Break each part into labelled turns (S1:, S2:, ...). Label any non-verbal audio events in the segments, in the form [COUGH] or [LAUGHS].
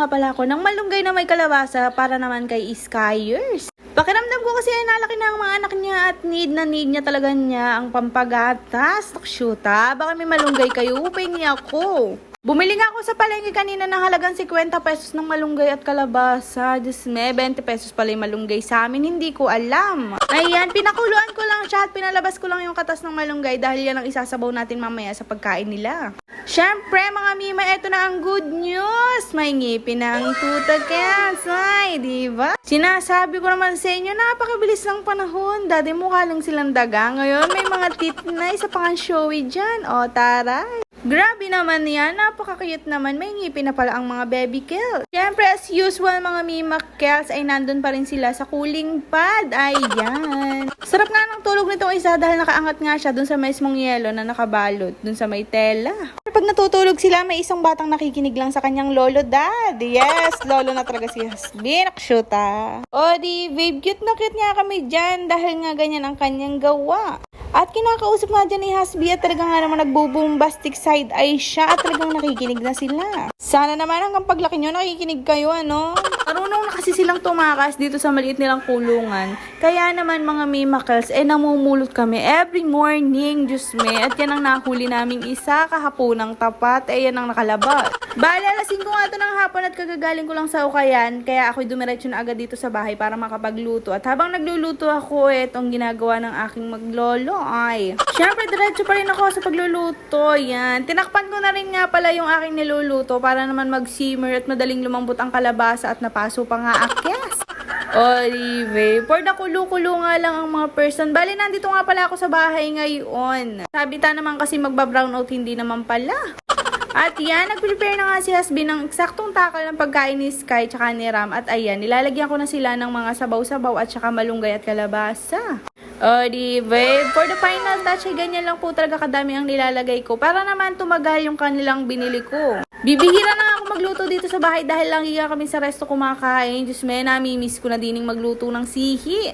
S1: nga pala ako ng malunggay na may kalabasa para naman kay Skyers. Pakiramdam ko kasi ay nalaki na ang mga anak niya at need na need niya talaga niya ang pampagatas. Shoota, baka may malunggay kayo, upay ako. Bumili nga ako sa palengke kanina ng halagang 50 pesos ng malunggay at kalabasa. Diyos me, 20 pesos pala yung malunggay sa amin. Hindi ko alam. Ayan, pinakuluan ko lang siya at pinalabas ko lang yung katas ng malunggay dahil yan ang isasabaw natin mamaya sa pagkain nila. Siyempre, mga mima, eto na ang good news. May ngipin na ang tuta cats. Ay, di ba? Sinasabi ko naman sa inyo, napakabilis lang panahon. Dati mukha lang silang daga. Ngayon, may mga tit na isa pang showy dyan. O, taray. Grabe naman yan, napaka-cute naman. May ngipin na pala ang mga baby kills. Siyempre, as usual, mga Mima Kels ay nandun pa rin sila sa cooling pad. Ayan. Sarap nga ng tulog nitong isa dahil nakaangat nga siya dun sa mismong yelo na nakabalot dun sa may tela. Pag natutulog sila, may isang batang nakikinig lang sa kanyang lolo dad. Yes, lolo na talaga si Hasbi. Nakshuta. O di, babe, cute na cute nga kami dyan dahil nga ganyan ang kanyang gawa. At kinakausap nga dyan ni Hasbi at talaga nga naman nagbubombastic side eye siya at talagang nakikinig na sila. Sana naman hanggang paglaki nyo nakikinig kayo ano. Marunong na kasi silang tumakas dito sa maliit nilang kulungan. Kaya naman mga mimakals, eh namumulot kami every morning, Diyos me. At yan ang nahuli naming isa kahapon ng tapat, eh yan ang nakalabas. Bale, alas 5 nga ito ng hapon at kagagaling ko lang sa ukayan. Kaya ako'y dumiretso na agad dito sa bahay para makapagluto. At habang nagluluto ako, itong ginagawa ng aking maglolo ay. Syempre, diretso pa rin ako sa pagluluto. Yan. Tinakpan ko na rin nga pala yung aking niluluto para naman mag-simmer at madaling lumambot ang kalabasa at napaso pa nga akyas. Olive, for the kulo-kulo nga lang ang mga person. Bali, nandito nga pala ako sa bahay ngayon. Sabi ta naman kasi magba-brown out, hindi naman pala. At yan, nag-prepare na nga si Hasbi ng eksaktong takal ng pagkain ni Sky tsaka ni Ram. At ayan, nilalagyan ko na sila ng mga sabaw-sabaw at tsaka malunggay at kalabasa. O, babe, for the final touch, ay ganyan lang po talaga kadami ang nilalagay ko para naman tumagal yung kanilang binili ko. Bibihira na magluto dito sa bahay dahil lang iya kami sa resto kumakain. Diyos me, namimiss ko na dining magluto ng sihi.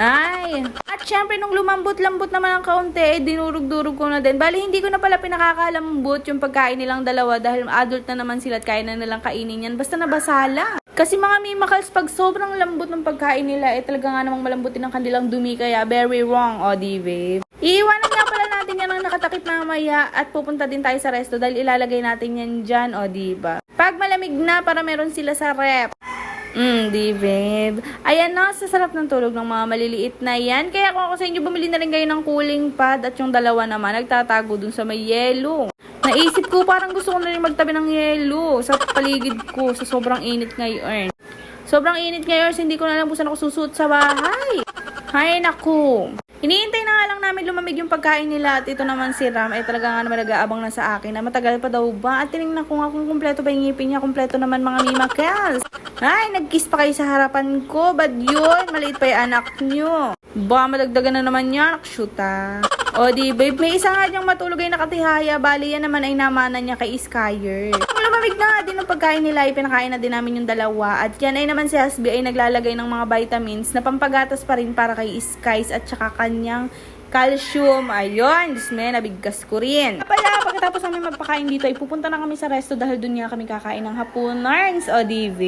S1: Ay. At syempre, nung lumambot-lambot naman ang kaunti, eh, dinurog-durog ko na din. Bali, hindi ko na pala pinakakalambot yung pagkain nilang dalawa dahil adult na naman sila at kaya na nilang kainin yan. Basta nabasala. Kasi mga mimakals, pag sobrang lambot ng pagkain nila, eh talaga nga namang malambutin ang kanilang dumi. Kaya very wrong, o di babe. Iiwanan nga pala natin yan ang nakatakip mamaya at pupunta din tayo sa resto dahil ilalagay natin yan dyan, o di ba? Pag malamig na, para meron sila sa rep. Mm, di babe. Ayan na, sa sarap ng tulog ng mga maliliit na yan. Kaya kung ako sa inyo, bumili na rin kayo ng cooling pad at yung dalawa naman, nagtatago dun sa may yelo. Naisip ko, parang gusto ko na rin magtabi ng yelo sa paligid ko sa sobrang init ngayon. Sobrang init ngayon, hindi ko na alam kung saan ako susuot sa bahay. Hay naku. Iniintay na nga lang namin lumamig yung pagkain nila at ito naman si Ram ay talaga nga naman nag-aabang na sa akin na matagal pa daw ba at tinignan ko nga kung kumpleto ba yung ngipin niya, kumpleto naman mga mimakels. Ay, nag-kiss pa kayo sa harapan ko, bad yun, maliit pa yung anak niyo. Ba, madagdagan na naman yan, shoota. O di, babe, may isa nga diyang matulog ay nakatihaya, bali yan naman ay namana niya kay Skyer. Kung lumamig na din ang pagkain nila, ipinakain na din namin yung dalawa. At yan ay naman si Hasbi ay naglalagay ng mga vitamins na pampagatas pa rin para kay Skies at saka kanyang calcium. Ayun, Diyos me, nabigkas ko rin. Pala, pagkatapos namin magpakain dito, ay pupunta na kami sa resto dahil doon nga kami kakain ng hapunarns o DV.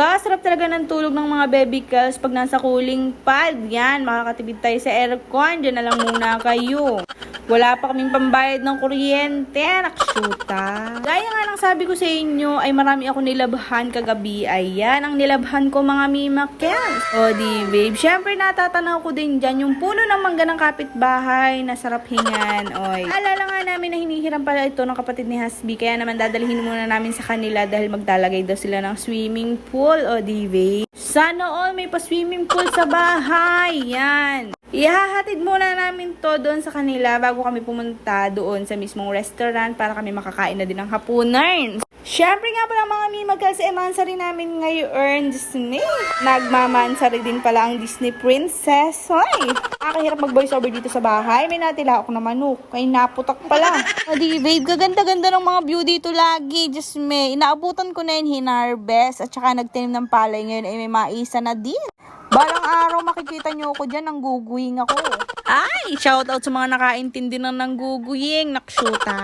S1: Kasarap talaga ng tulog ng mga baby girls pag nasa cooling pad. Yan, makakatipid tayo sa aircon. Diyan na lang muna kayo. Wala pa kaming pambayad ng kuryente. Nakshuta. Gaya nga ng sabi ko sa inyo, ay marami ako nilabhan kagabi. Ayan, ang nilabhan ko mga mimakels. O di babe, syempre natatanaw ko din dyan yung puno ng mangga ng kapitbahay na sarap hingan. Oy. Alala nga namin na hinihiram pala ito ng kapatid ni Hasbi. Kaya naman dadalhin muna namin sa kanila dahil maglalagay daw sila ng swimming pool. O di babe. Sana all may pa-swimming pool sa bahay. Yan. Ihahatid muna namin to doon sa kanila bago kami pumunta doon sa mismong restaurant para kami makakain na din ng hapunan. Siyempre nga pala mga mimagkal sa emansary namin ngayon, Disney. Nagmamansary din pala ang Disney Princess. Hoy! Nakakahirap mag-voice over dito sa bahay. May natila ako na manok. Kay naputak pala. [LAUGHS] O di, babe, gaganda-ganda ng mga view dito lagi. Just me. Inaabutan ko na yun, hinarbest. At saka nagtanim ng palay ngayon ay may maisa na din. Balang araw makikita nyo ako dyan, nang guguing ako. Ay, shoutout sa mga nakaintindi ng nangguguying, nakshuta.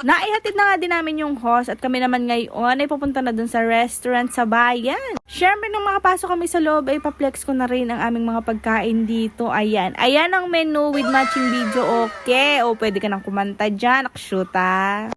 S1: Naihatid na nga din namin yung host at kami naman ngayon ay pupunta na dun sa restaurant sa bayan. Siyempre, nung makapasok kami sa loob, ay paplex ko na rin ang aming mga pagkain dito. Ayan. Ayan ang menu with matching video. Okay. O, pwede ka nang kumanta dyan, nakshuta.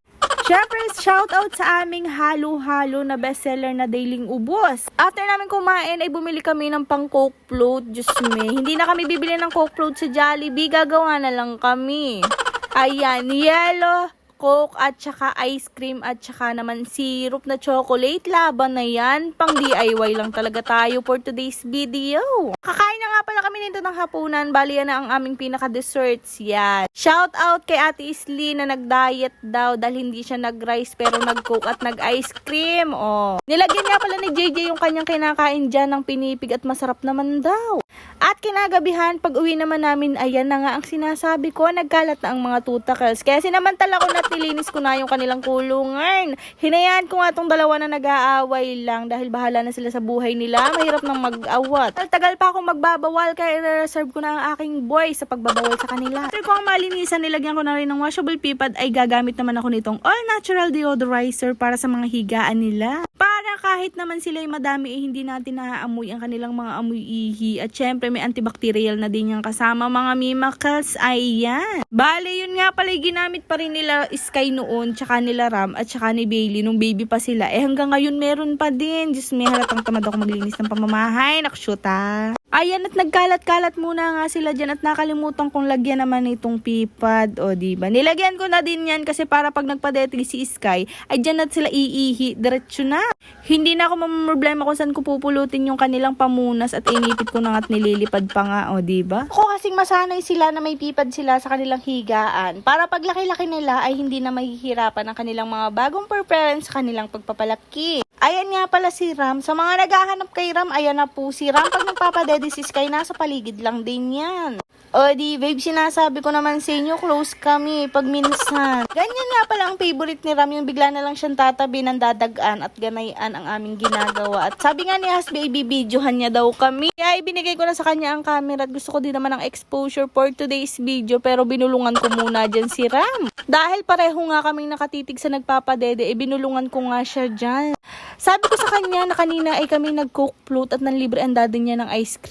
S1: Siyempre, shoutout sa aming halo-halo na bestseller na Dailing Ubos. After namin kumain, ay bumili kami ng pang Coke float. Diyos me, hindi na kami bibili ng Coke float sa Jollibee. Gagawa na lang kami. Ayan, yellow, Coke at saka ice cream at saka naman syrup na chocolate. Laban na yan. Pang DIY lang talaga tayo for today's video. Kakain na nga pala kami nito ng hapunan. Bali yan na ang aming pinaka-desserts. Yan. Shout out kay Ate Isli na nag-diet daw dahil hindi siya nag-rice pero nag-coke at nag-ice cream. Oh. Nilagyan nga pala ni JJ yung kanyang kinakain dyan ng pinipig at masarap naman daw. At kinagabihan, pag uwi naman namin, ayan na nga ang sinasabi ko, nagkalat na ang mga tutakals. Kaya sinamantala ko na nilinis ko na yung kanilang kulungan. Hinayaan ko nga tong dalawa na nag-aaway lang dahil bahala na sila sa buhay nila. Mahirap nang mag-awat. Tagal pa akong magbabawal kaya reserve ko na ang aking boy sa pagbabawal sa kanila. After ko ang malinisan, nilagyan ko na rin ng washable pipad ay gagamit naman ako nitong all natural deodorizer para sa mga higaan nila. Para kahit naman sila ay madami eh, hindi natin naaamoy ang kanilang mga amoy ihi. At syempre may antibacterial na din yung kasama mga mimakals. Ayan. Bale, yun nga pala ginamit pa rin nila Sky noon, tsaka nila Ram, at tsaka ni Bailey nung baby pa sila. Eh hanggang ngayon meron pa din. Diyos may halatang tamad ako maglinis ng pamamahay. Nakshuta. Ayan at nagkalat-kalat muna nga sila dyan at nakalimutan kong lagyan naman itong pipad. O diba? Nilagyan ko na din yan kasi para pag nagpadete si Sky, ay dyan na sila iihi. Diretso na. Hindi na ako mamroblema kung saan ko pupulutin yung kanilang pamunas at inipit ko na at nililipad pa nga. O diba? Ako kasing masanay sila na may pipad sila sa kanilang higaan. Para pag laki-laki nila ay hindi na mahihirapan ang kanilang mga bagong preference sa kanilang pagpapalaki. Ayan nga pala si Ram. Sa mga naghahanap kay Ram, ayan na po si Ram. Pag nagpapadede si Sky, nasa paligid lang din yan. O di, babe, sinasabi ko naman sa inyo, close kami pag minsan. Ganyan nga pala ang favorite ni Ram, yung bigla na lang siyang tatabi ng dadagaan at ganayan ang aming ginagawa. At sabi nga ni Has Baby, videohan niya daw kami. Kaya ibinigay ko na sa kanya ang camera at gusto ko din naman ng exposure for today's video pero binulungan ko muna dyan si Ram. Dahil pareho nga kaming nakatitig sa nagpapadede, e binulungan ko nga siya dyan. Sabi ko sa kanya na kanina ay kami nag-coke float at nanlibre ang daddy niya ng ice cream.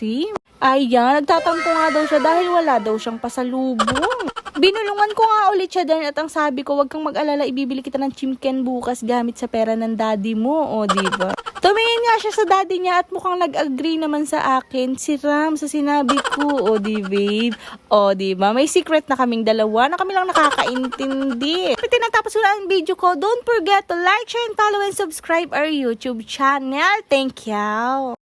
S1: Ayan, nagtatampo nga daw siya dahil wala daw siyang pasalubong. Binulungan ko nga ulit siya din at ang sabi ko, wag kang mag-alala, ibibili kita ng chimken bukas gamit sa pera ng daddy mo, o diba? Tumingin nga siya sa daddy niya at mukhang nag-agree naman sa akin si Ram sa sinabi ko, o di babe? O diba? May secret na kaming dalawa na kami lang nakakaintindi. Pati natapos ko na ang video ko, don't forget to like, share, and follow and subscribe our YouTube channel. Thank you!